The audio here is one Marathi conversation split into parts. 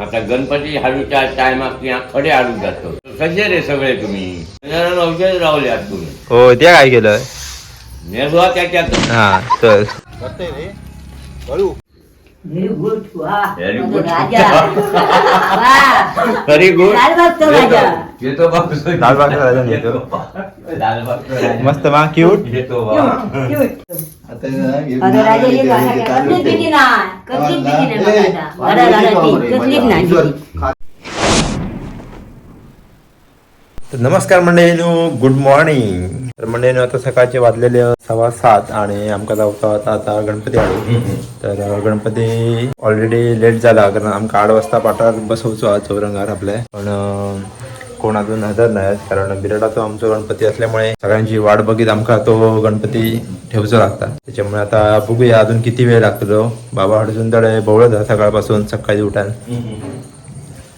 आता गणपती हाडूच्या टायमाक या खडे हाडूक जातो कसे रे सगळे तुम्ही गजानन औषध रावल्यात तुम्ही हो ते काय केलं नेसवा त्याच्यात हा तर व्हेरी गुड वा Very माझा good. राजा वा व्हेरी गुड लाल राजा येतो बाबा लालबागचा राजा येतो. राजा. मस्त मा क्यूट येतो राजा बघा आता. भीती. तर नमस्कार मंडळीनो गुड मॉर्निंग तर मंडळीनो आता सकाळचे वाजलेले सव्वा सात आणि आमका जावचा होता आता गणपती हाडू तर गणपती ऑलरेडी लेट झाला कारण आमका आठ वाजता पाठार बसवचो आज चौरंगार आपल्या पण कोण अजून हजर नाही कारण बिराडाचो आमचो गणपती असल्यामुळे सगळ्यांची वाट बघित आमका तो गणपती ठेवचो लागता. त्याच्यामुळे आता बघूया अजून किती वेळ लागतो बाबा हडसून तडे भोवळत हा सकाळपासून सकाळी उठान.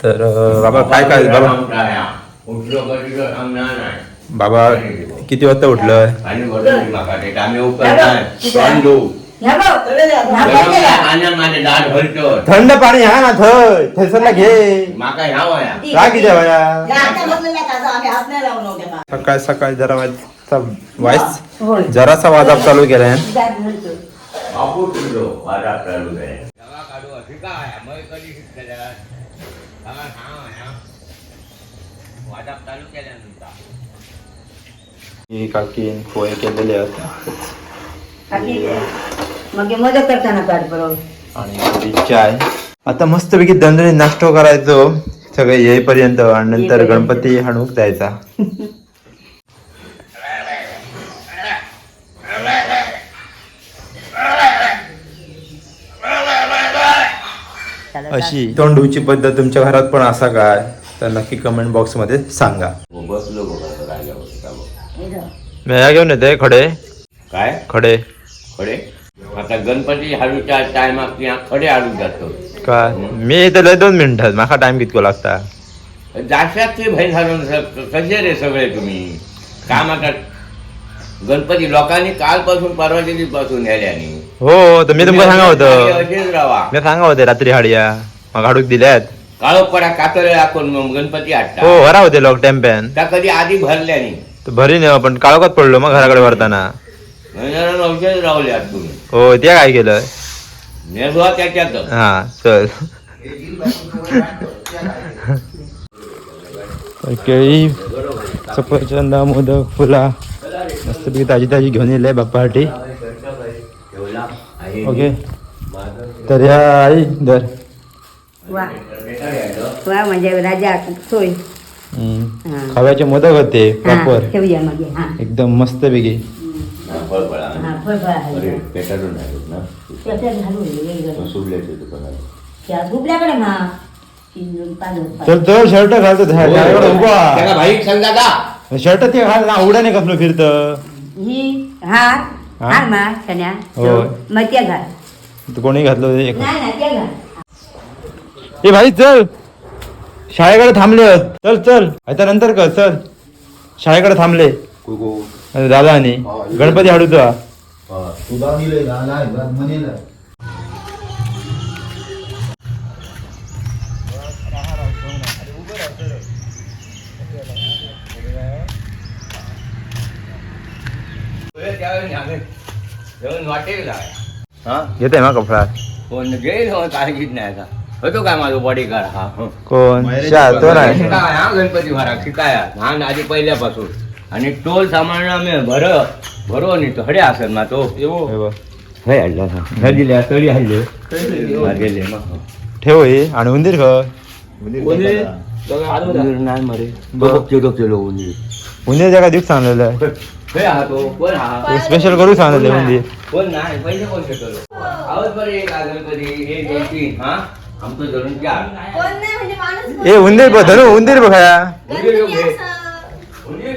तर बाबा काय काय बाबा? उठलो बाबा किती वाजता उठलोय? थंड पाणी हा ना थंय थैसरला घे. माका ह्या वया. काय किती वया. सकाळ सकाळी जरा वाजता वाईस. जरासा चालू केलाय वाजा चालू आहे. सगळा काढू अशी काय मग कधी शिकतल्या सगळा सांग या वाजा चालू केल्यानंतर ही काकीन पोहे केलेले आहेत. मग हे मदत करताना काढ बरोबर आणि चाय. आता मस्त पैकी दंदरी नाश्तो करायचो. सगळे येईपर्यंत आणि नंतर. गणपती हाणूक जायचा. अशी. तोंड धुवची पद्धत तुमच्या घरात पण असा काय तर नक्की कमेंट बॉक्समध्ये सांगा. बसलो बघा राजा बघ. मी ह्या घेऊन येते खडे. काय? खडे. खडे? आता गणपती हाडूच्या टायमाक या खडे हाडूक जातो. काय? मी लय दोन मिनिटात माका टाइम कितको लागता? जाशात ते भय घालून कसे रे सगळे तुम्ही? काम आता गणपती लोकांनी कालपासून परवा दिवशी पासून न्याल्यानी हो तर मी तुमका सांगा होतं. मी सांगा होते रात्री हाडया. मग हाडूक दिल्यात. काळोख पडा कातळे मग गणपती हो हाडता वरा होते लोक टेम्प्यान त्या कधी आधी भरल्यानी भरी नाही पण काळोखात पडलो मग घराकडे वरताना औषध तुम्ही. हो ते काय केलं? नेसवा त्याच्यात हा चल. केळी सफरचंदा मोदक फुला मस्तपैकी ताजी ताजी घेऊन येले बाप्पासाठी. ओके. तर या आई दर. वा. वा म्हणजे राजा सोय. हम्म. हा. खव्याचे मोदक होते प्रॉपर एकदम मस्त पैकी. फळफळा हा फळफळ आहे. अरे पेटाळून आहेत ना? त्याच्यात घालून ये, वेगळं. सुडल्याचे दुकानात. त्या गुबल्याकडे ना चिंजून पाजून चल तर शर्ट घालतो उभा. भाई सांगा का? शर्ट ते घाल ना उड्या नाही कसलो फिरत. ही हार? हार. मग त्या घाल. कोणी घातलं ए भाई चल. शाळेकडे थांबले. चल चल. आता नंतर कर चल. शाळेकडे थांबले. दादा आणि गणपती हाडूचा. वाटेल काय येते मग कपडा? कोण गेल हो काळजीत नाही का होतो काय माझा बॉडी गार्ड हा हं. कोण? शा तो नाही शिकाय हा गणपती महाराज शिकाय हा आधी पहिल्यापासून. आणि टोल सांभाळणं मी भर भरो नाही तो हडे असेल ना तो. हे बघ. हे हल्ला हे दिले तळी हल्ले हा, गेले मग ठेव हे. आणि उंदीर ख. उंदीर नाही मरे. बघतो बघतो लो उंदीर. उंदीर जगा दिवस सांगलेलं हे हा तो कोण हा? स्पेशल करू सांगलेलं उंदीर. कोण नाही पहिले कोण शकलो आवाज बरे एक गणपती हे दोन तीन हा? आमचं धरून चार कोण नाही म्हणजे माणूस ए उंदीर बघ धनु उंदीर बघ आमचं. ही, ही, खय आणलं? ही.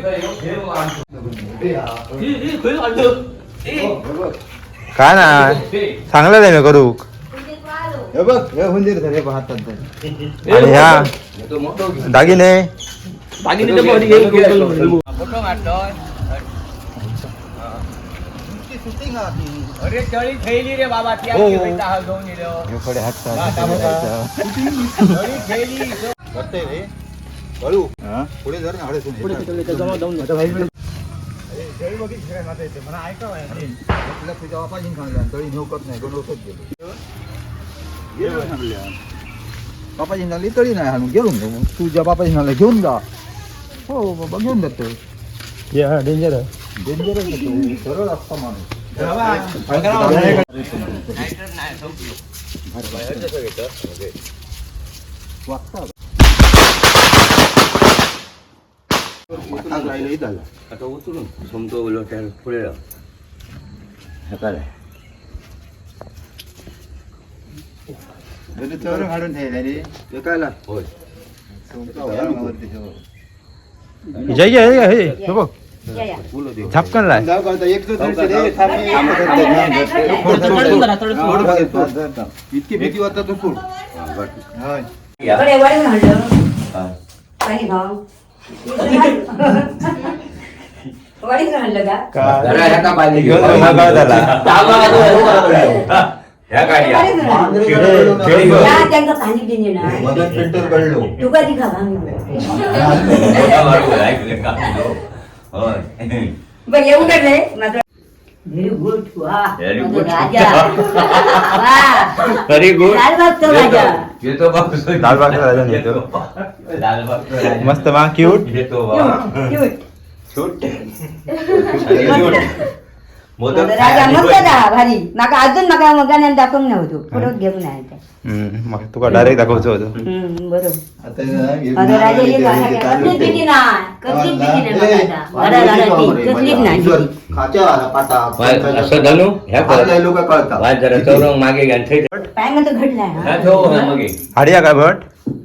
काय ना हे. सांगलं नाही मी करू म्हणजे तू आलो. आणि ह्या हे तो मोठो घे. दागिने फोटो काढतोय. शूटिंग आधी अरे तळी थैली रे बाबा ती हो. आमची बेटा हा घेऊन येलो कडे हात तळी थैली वाटतंय रे हळू पुढे जर ना हळू पुढे तुझ्या बापाजीन तळी नाही हाणून घेऊन जाऊ. तुझ्या बापाजी सांगल्या घेऊन जा. हो बाबा घेऊन जातो डेंजर डेंजरच होतो सरळ असता माणूस. वागता झालं आता उचलून समतो बोलो त्या पुढे. हे काय म्हणजे चवर काढून ठेवलं रे ते कायला होय जय जय हे हे बघ झापकन लाय इतकी भीती वाटत तू खूप इकडे वळून आणलं. काही भाव. वळीच आणलं का? जरा ह्या का पाहिजे घेऊन तो मागाव झाला. ह्या गाडी वळीच आणलं. खेळी गं. का. वा. मस्त. मा क्यूट राजा मस्त जा, भारी. माका अजून माका मगाने दाखवून नव्हतो पुढं घेऊन आहे ते. मग तुका डायरेक्ट होतो. बरोबर. आता राजा कसलीच भीती नाही कसलीच भीती नाही कसलीच नाही पाटा असं धनु ह्या जरा चौरंग मागे घ्या घडलाय हा? हो, हाडिया काय भट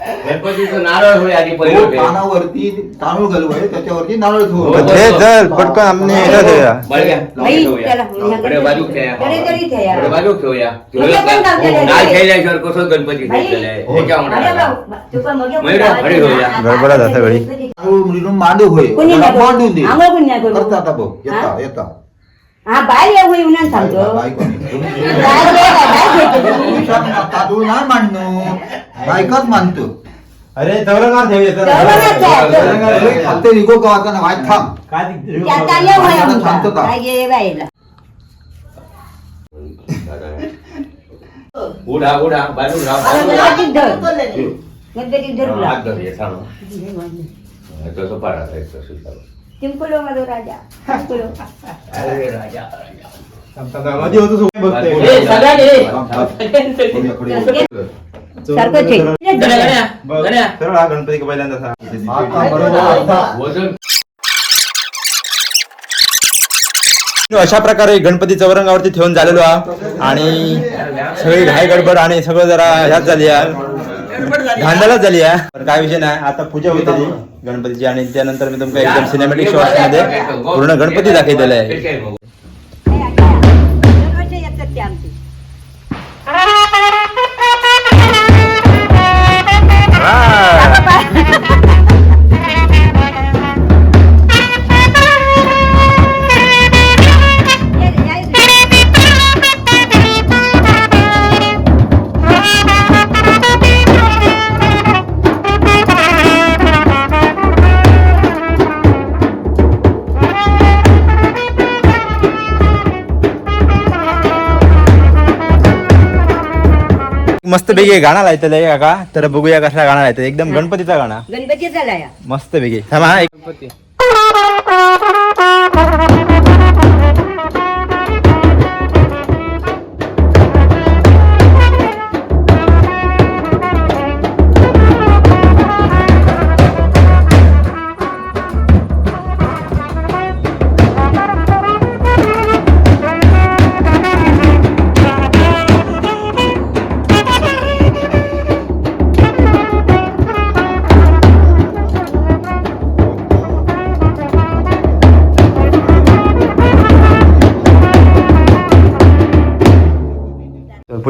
काय हो का. गणपतीचं नारळ होय आधी हो, पहिलं. पानावरती तांदूळ आहे त्याच्यावरती नारळ हो, ते चल पटकन आमने. बाई, कडे. कडे तरी. कडे आहे. खेळल्याशिवार कसं गणपती हो. ह्याच्या अरे म्हणा बाबा, तुका मगे मयूरा, बोलावं हरी होऊया. ना. गडबडात आता वेळी. तांदूळ म्हणून मांडू होय कोणी त्याला नाही मांडून दे आंघोळ कोणी नाही करू? करता आता बघ येता हा? येता हा बाहेर सांगतो. बाहेर बाहेर मांडणं बायकाच मानतो अरे ना वाईट थांब होय मला आमचा. शांतता. काय गे बाईला. उडा उडा आता बाजू गणपतीत धर. हात हे. तसं चालू. माझो राजा. अरे राजा मध्ये होतो सोबत. सारखं बघ. सरळ हा गणपती का पहिल्यांदा अशा प्रकारे गणपती चौरंगावरती ठेवून झालेलो हा. आणि सगळी घाई गडबड आणि सगळं जरा ह्याच झाली आहे धांदलच झाली. आहे पण काय विषय नाही. आता पूजा होत होती गणपतीची आणि त्यानंतर मी तुमका एकदम सिनेमॅटिक शॉर्टमध्ये पूर्ण गणपती दाखवलेला आहे. ते आमचे. मस्त पैकी गाणं लायतलं आहे का तर बघूया कसला गाणं लायतं एकदम गणपतीचा गाणा. गणपती झाला या मस्त पैकी. थांबा हा, एक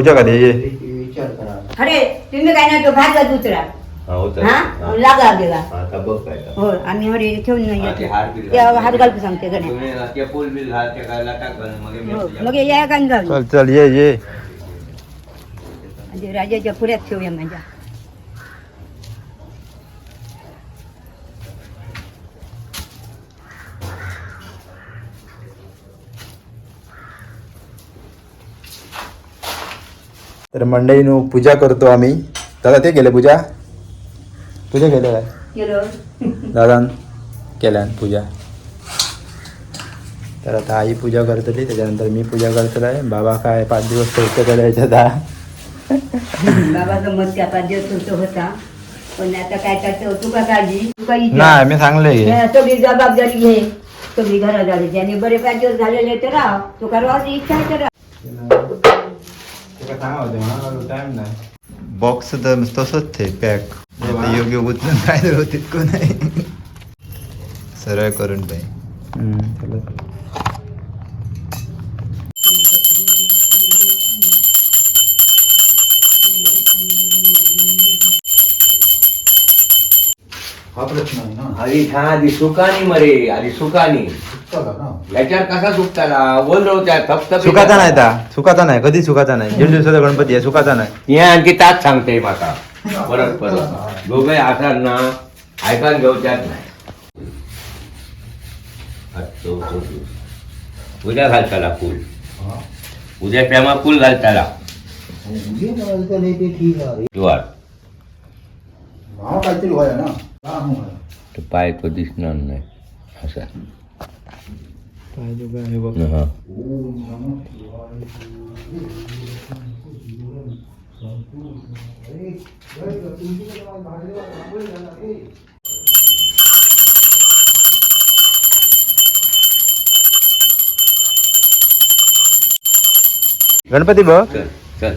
पूजा का दीजिए। विचार करा अरे तुम्ही काय नाही तो भात घात हाँ, हा होतं हा? हाँ, लागा गेला आता बघ काय तर. हो आम्ही हरे ठेवून नाही हा, ते येतो. हार बिल ते हार घालतो सांगते गड्या. तुम्ही ते पूल बिल घाल ते काय टाक मग मी हो तुझ्या- मग या काय घालू चल चल ये ये. म्हणजे राजाच्या पुऱ्यात ठेवूया माझ्या तर मंडळीनो पूजा करतो आम्ही. दादा ते केले पूजा? पूजा केलं काय? दादान केल्यान पूजा. तर आता आई पूजा करतली त्याच्यानंतर मी पूजा करतलोय बाबा काय पाच दिवस याच्यात हा. बाबाचा मत त्या पाच दिवस होता. पण आता काय करतो तुका काळजी तुका. नाही मी सांगले हे सगळी जबाबदारी घे. सगळी घरादारी ज्याने बरे पाच दिवस झालेले तर राह. तुका राहायची इच्छा राह. बॉक्स तर तसंच ते पॅक योग्य उचलून काय तर होते को नाही सरळ करून पाहिजे हा प्रश्न आहे ना. आधी हा आधी सुकानी मरे आधी सुकानी. याच्यावर कसा सुकताला बोल त्या थपथप सुखाचा नाही ता. सुखाचा नाही. कधी सुखाचा नाही? दीड दिवसाचा गणपती आहे. सुखाचा नाही. हे आणखी ताच सांगते माका. परत परत. दोघे आसात ना ऐकान घेवच्यात नाही. चौथी. उद्या घालताला फूल. उद्या प्रेमा फूल घालताला. ते ठीक जुवार काहीतरी ना. तो पाय तो दिसणार नाही. असा. हा. ओम नमः शिवाय. अरे, अरे, तुमची तर माझ्या भाकरीवर रांगोळी घाला, रे. गणपती बघ चल चल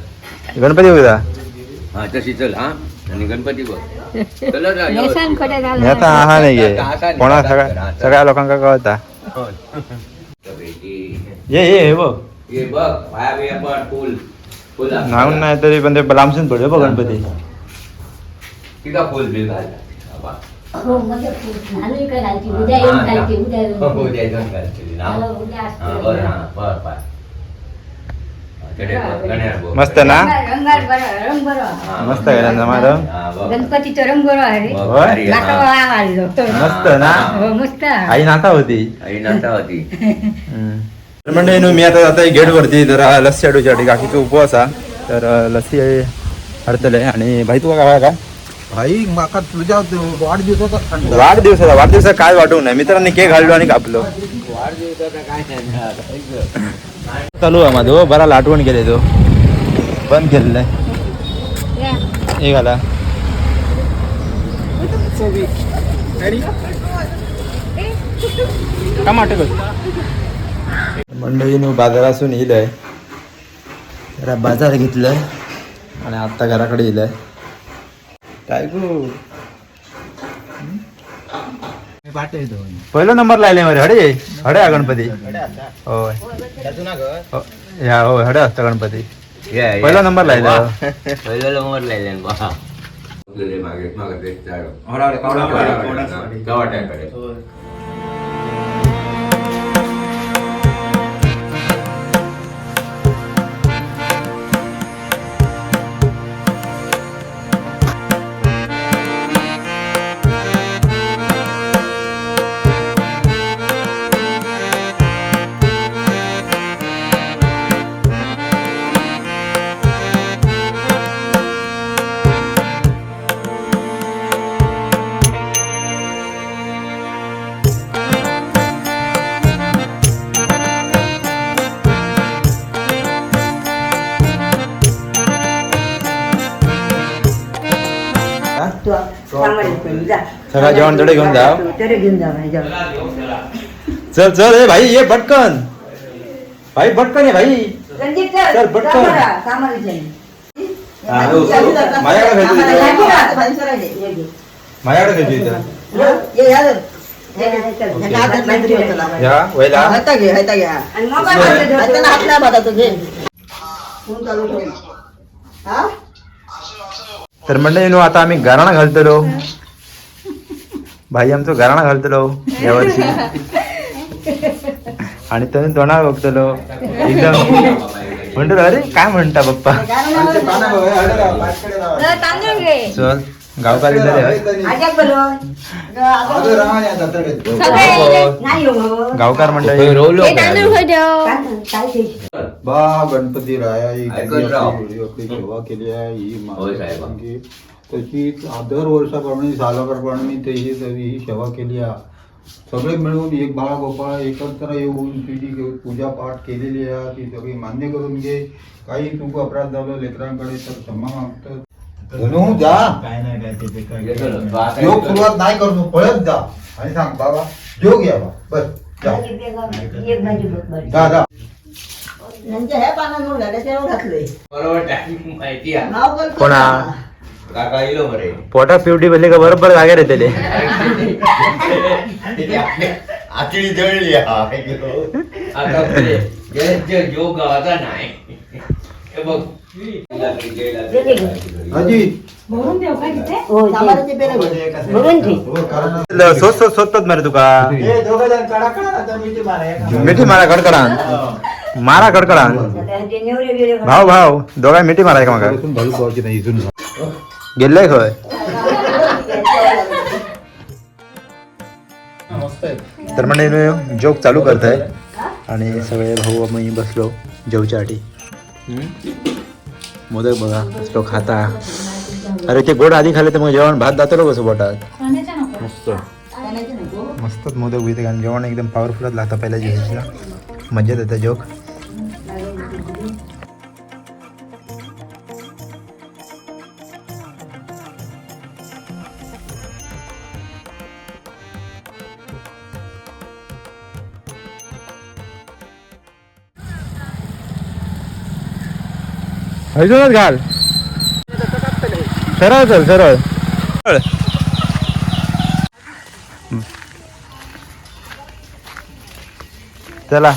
गणपती बघा हा तशी चल हा आणि गणपती बघ चलत राहा, नेसानकडे व्यवस्थित. मी आता हा नाही गे कोणा सगळ्या सगळ्या लोकांका कळता हो. सगळी. ये ये हे बघ हे बघ पाया बिया पड फुल फुल असतं. नाहून नाही तरी पण ते लांबसून पडले बघ गणपती किती फुल बिल घालतात बाबा. हो म्हणजे घालू का घालते उद्या येऊन घालते उद्या येऊन हो, उद्या येऊन घालतील. नाव? हो, उद्या असतं. हा, बरं, हा, बरं, बरं. हा, कडे बघ, गण्यार बघ. मस्त ना? रंग हा, मस्त आहे? हा, बघ. गणपतीचा रंग बरा आहे. रे बघ, होय? भारी आहे, नाका हा. आवडलो मस्त ना? हो मस्त. आहे. आई नाता होती. आई नाता होती. तर म्हणजे नु मी आता जाता गेट वरती जरा लस्सी हाडूच्या काकीचो उपवास हा तर अं, लस्सी हाडतले आणि भाई तुका काय काय भाई माका तुझ्या वाढदिवसाचा थंड. वाढदिवसाचा वाढदिवसा काय वाटू नाही मित्रांनी केक घाललो आणि कापलो. वाढदिवसाचा काय नाही चालू आहे माझं हो, बरा लाटवण गेले तो. बंद केलेलं हे घाला. मंडळीनं बाजारातून येईल जरा बाजार घेतलाय आणि आत्ता घराकडे येईल काय गो? पहिला नंबर लायले मरे हडे हडे हा गणपती होय हो, या होय हडे असता गणपती या, या. पहिला नंबर लायला. वा. पहिला नंबर लायला बा मागे मागे ते झाड. सगळं जेवण तडे घेऊन जा. तडे घेऊन जा भाई जेवण. चल चल. ए भाई ये पटकन. भाई पटकन ये भाई. रणजित चल, चल, पटकन. हा, हो, हो. माझ्याकडे इथं. ये. माझ्याकडे घ्यायची इथं. ये, ये, चल. या वयला आणि मोबाईल मध्ये ठेवतो. फोन चालू ठेव. हा? तर नो आता आम्ही गाराणा घालतलो. भाई आमचं गाराणा घालतलो यावर्षी. आणि तुम्ही तोंडावर बघतलो. एकदम. म्हणतो अरे काय म्हणता पप्पा? चल गावकारी हो गावकार मंडळी रोवलो हे तांदूळ खाऊ द्या काय काय ते बा गणपती राया ही केली आहे तशी दर वर्षाप्रमाणे सालाप्रमाणे ते ही ही सेवा केली आहे. सगळे मिळून एक बाळा गोपाळ एकत्र येऊन तुझी पूजा पाठ केलेली आहे. ती सगळी मान्य करून घे. काही चूक अपराध झालं लेकरांकडे तर क्षमा मागतो जा. येतो ना, तो आता योग येतो. सुरुवात नाही करतो पळत जा. आणि सांग बाबा योग या बा. बस जा. जा जा. यांच्या ह्या पानांवर घातलंय. बरोबर माहिती आहे. नाव बोलतो कोणा? काका बरे पोटात पिवटी भरली का बरोबर जागे रे आतडी जळली हा. आता नाही. हे बघ. हो, सोचतात मारे तुका. मिठी मारा कडकडान. मारा कडकडान. भाऊ भाऊ दोघा मिठी मारा का मग. इथून भाऊ भाऊची नाही इथून गेले खय तर म्हणजे जोक चालू करत आहे आणि सगळे भाऊ आम्ही बसलो जेवच्यासाठी मोदक बघा बसलो खाता. अरे ते गोड आधी खाल्ले तर मग जेवण भात जातो कसं पोटात मस्त. मस्तच मोदक होते कारण जेवण एकदम पॉवरफुलच लागतं पहिल्या दिवशीला मजेत येतं जोक. अजूनच घाल. सरळ चल सरळ. सरळ. चला.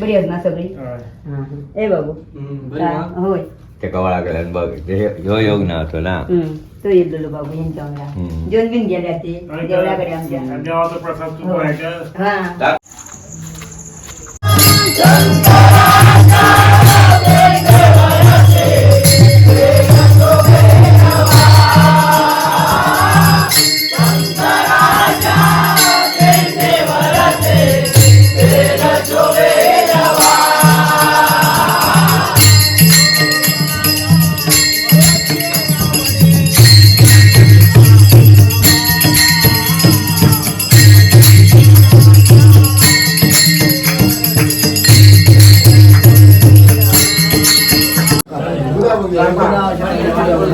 बरी आहेत ना सगळी? ए बाबू. हा, होय. ते कवाळा गेल्यान बघ. ते ह्यो योग ना होतो ना. तो येतो बाबू यांच्या हम्म. जेवण बिन गेल्या ते देवळाकडे आमच्या देवाचा प्रसाद तू हो.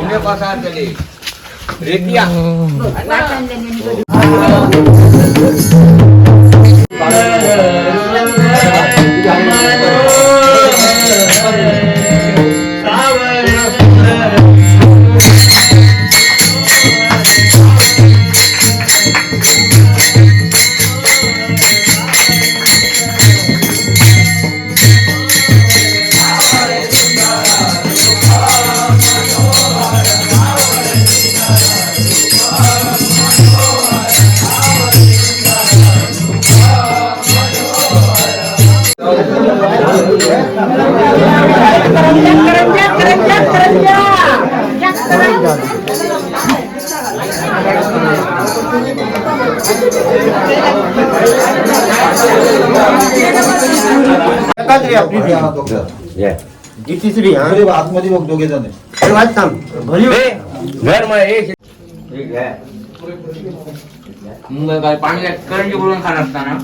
Ini pasar jadi, पाहायचा हा पुणे पासा चले रेतिया एकाच रे आपली हा, दोघं. घे. ही तिसरी हा अरे, आतमध्ये बघ दोघे जण अरे वाच थांब घरी ए, घर मग हे हे घे. मग काय पाणी करंजी बोलून खाणार असताना